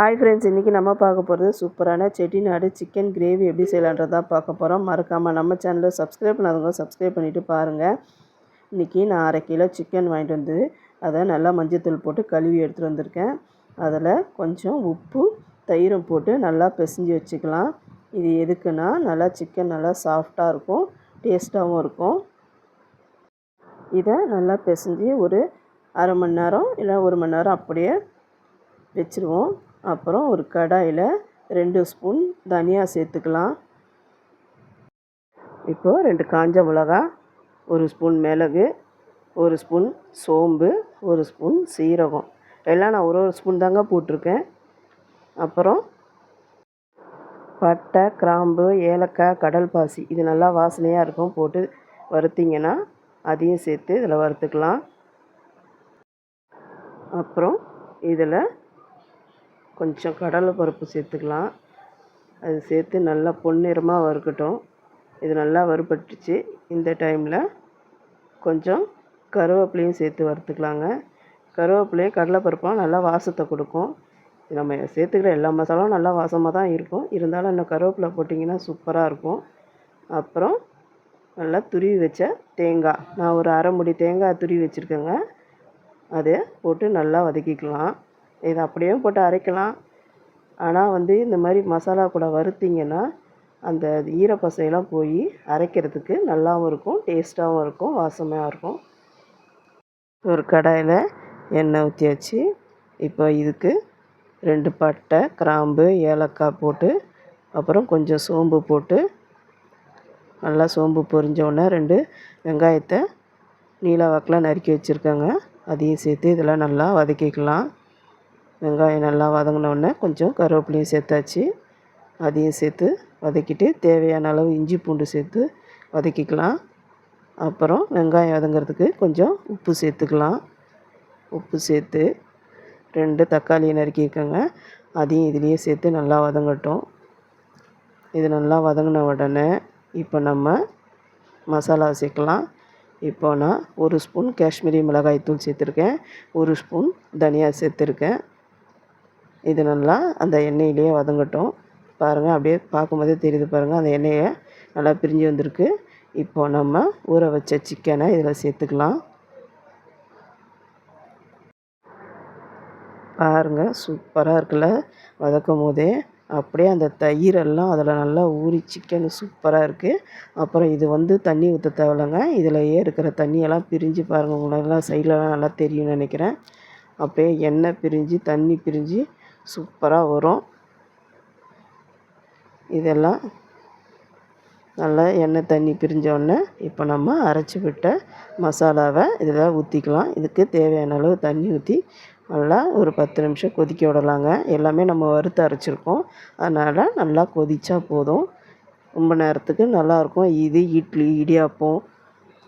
Hi friends இன்றைக்கி நம்ம பார்க்க போகிறது சூப்பரான செட்டிநாடு சிக்கன் கிரேவி எப்படி செய்யலான்றது தான் பார்க்க போகிறோம் மறக்காமல் நம்ம சேனலை சப்ஸ்கிரைப் பண்ணாதவங்க சப்ஸ்கிரைப் பண்ணிவிட்டு பாருங்கள் இன்றைக்கி நான் அரை கிலோ சிக்கன் வாங்கிட்டு வந்து அதை நல்லா மஞ்சத்தூள் போட்டு கழுவி எடுத்துகிட்டு வந்திருக்கேன். அதில் கொஞ்சம் உப்பு தயிரும் போட்டு நல்லா பிசைஞ்சு வச்சுக்கலாம். இது எதுக்குன்னா நல்லா சிக்கன் நல்லா சாஃப்டாக இருக்கும் டேஸ்ட்டாகவும் இருக்கும். இதை நல்லா பிசைஞ்சு ஒரு அரை மணி நேரம் இல்லை ஒரு மணி நேரம் அப்படியே வச்சுருவோம். அப்புறம் ஒரு கடாயில் ரெண்டு ஸ்பூன் தனியா சேர்த்துக்கலாம். இப்போது ரெண்டு காஞ்ச மிளகா ஒரு ஸ்பூன் மிளகு ஒரு ஸ்பூன் சோம்பு ஒரு ஸ்பூன் சீரகம். எல்லாம் நான் ஒரு ஒரு ஸ்பூன் தாங்க போட்டிருக்கேன். அப்புறம் பட்டை கிராம்பு ஏலக்காய் கடல் பாசி இது நல்லா வாசனையாக இருக்கும். போட்டு வறுத்திங்கன்னா அதையும் சேர்த்து இதில் வறுத்துக்கலாம். அப்புறம் இதில் கொஞ்சம் கடலை பருப்பு சேர்த்துக்கலாம். அது சேர்த்து நல்லா பொன்னிறமாக வறுக்கட்டும். இது நல்லா வறுபட்டுச்சு. இந்த டைமில் கொஞ்சம் கருவேப்பிலையும் சேர்த்து வறுத்துக்கலாங்க. கருவேப்பிலையும் கடலைப்பருப்பும் நல்லா வாசத்தை கொடுக்கும். நம்ம சேர்த்துக்கிற எல்லா மசாலாவும் நல்லா வாசமாக தான் இருக்கும். இருந்தாலும் இன்னும் கருவேப்பிலை போட்டிங்கன்னா சூப்பராக இருக்கும். அப்புறம் நல்லா துருவி வச்ச தேங்காய். நான் ஒரு அரை முடி தேங்காய் துருவி வச்சுருக்கேங்க. அதை போட்டு நல்லா வதக்கிக்கலாம். இதை அப்படியே போட்டு அரைக்கலாம். ஆனால் வந்து இந்த மாதிரி மசாலா கூட வறுத்திங்கன்னா அந்த ஈரப்பசையெல்லாம் போய் அரைக்கிறதுக்கு நல்லாவும் இருக்கும் டேஸ்ட்டாகவும் இருக்கும் வாசமாக இருக்கும். ஒரு கடாயில் எண்ணெய் ஊற்றியாச்சு இப்போ இதுக்கு ரெண்டு பட்டை கிராம்பு ஏலக்காய் போட்டு அப்புறம் கொஞ்சம் சோம்பு போட்டு நல்லா சோம்பு பொரிஞ்சோடனே ரெண்டு வெங்காயத்தை நீல வாக்கில் நறுக்கி வச்சுருக்கேங்க. அதையும் சேர்த்து இதெல்லாம் நல்லா வதக்கிக்கலாம். வெங்காயம் நல்லா வதங்கினோடனே கொஞ்சம் கருவேப்பிலையும் சேர்த்தாச்சு. அதையும் சேர்த்து வதக்கிட்டு தேவையான அளவு இஞ்சி பூண்டு சேர்த்து வதக்கிக்கலாம். அப்புறம் வெங்காயம் வதங்கிறதுக்கு கொஞ்சம் உப்பு சேர்த்துக்கலாம். உப்பு சேர்த்து ரெண்டு தக்காளியை நறுக்கியிருக்கேங்க. அதையும் இதுலேயே சேர்த்து நல்லா வதங்கட்டும். இது நல்லா வதங்கின உடனே இப்போ நம்ம மசாலா சேர்க்கலாம். இப்போ நான் ஒரு ஸ்பூன் காஷ்மீரி மிளகாய் தூள் சேர்த்துருக்கேன். ஒரு ஸ்பூன் தனியா சேர்த்துருக்கேன். இது நல்லா அந்த எண்ணெயிலேயே வதங்கட்டும். பாருங்கள் அப்படியே பார்க்கும்போதே தெரியுது பாருங்கள் அந்த எண்ணெயை நல்லா பிரிஞ்சு வந்திருக்கு. இப்போ நம்ம ஊற வச்ச சிக்கனை இதில் சேர்த்துக்கலாம். பாருங்கள் சூப்பராக இருக்குல்ல? வதக்கும் போதே அப்படியே அந்த தயிரெல்லாம் அதில் நல்லா ஊறி சிக்கன் சூப்பராக இருக்குது அப்புறம் இது வந்து தண்ணி ஊற்ற தேவையில்லைங்க. இதிலையே இருக்கிற தண்ணியெல்லாம் பிரிஞ்சு பாருங்கள் உங்களெல்லாம் சைட்லலாம் நல்லா தெரியும்னு நினைக்கிறேன். அப்படியே எண்ணெய் பிரிஞ்சு தண்ணி பிரிஞ்சு சூப்பராக வரும். இதெல்லாம் நல்லா எண்ணெய் தண்ணி பிரிஞ்சோடனே இப்போ நம்ம அரைச்சி விட்ட மசாலாவை இதில் ஊற்றிக்கலாம் இதுக்கு தேவையான அளவு தண்ணி ஊற்றி நல்லா ஒரு பத்து நிமிஷம் கொதிக்க விடலாங்க. எல்லாமே நம்ம வறுத்து அரைச்சிருக்கோம். அதனால் நல்லா கொதித்தா போதும். ரொம்ப நேரத்துக்கு நல்லாயிருக்கும் இது இட்லி இடியாப்பம்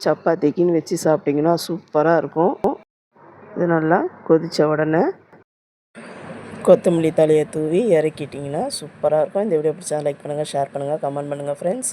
சப்பாத்திக்குன்னு வச்சு சாப்பிட்டிங்கன்னா சூப்பராக இருக்கும். இது நல்லா கொதித்த உடனே கொத்தமல்லி தலையை தூவி இறக்கிட்டிங்கன்னா சூப்பராக இருக்கும். இந்த வீடியோ பிடிச்சா லைக் பண்ணுங்கள் ஷேர் பண்ணுங்கள் கமெண்ட் பண்ணுங்கள் ஃப்ரெண்ட்ஸ்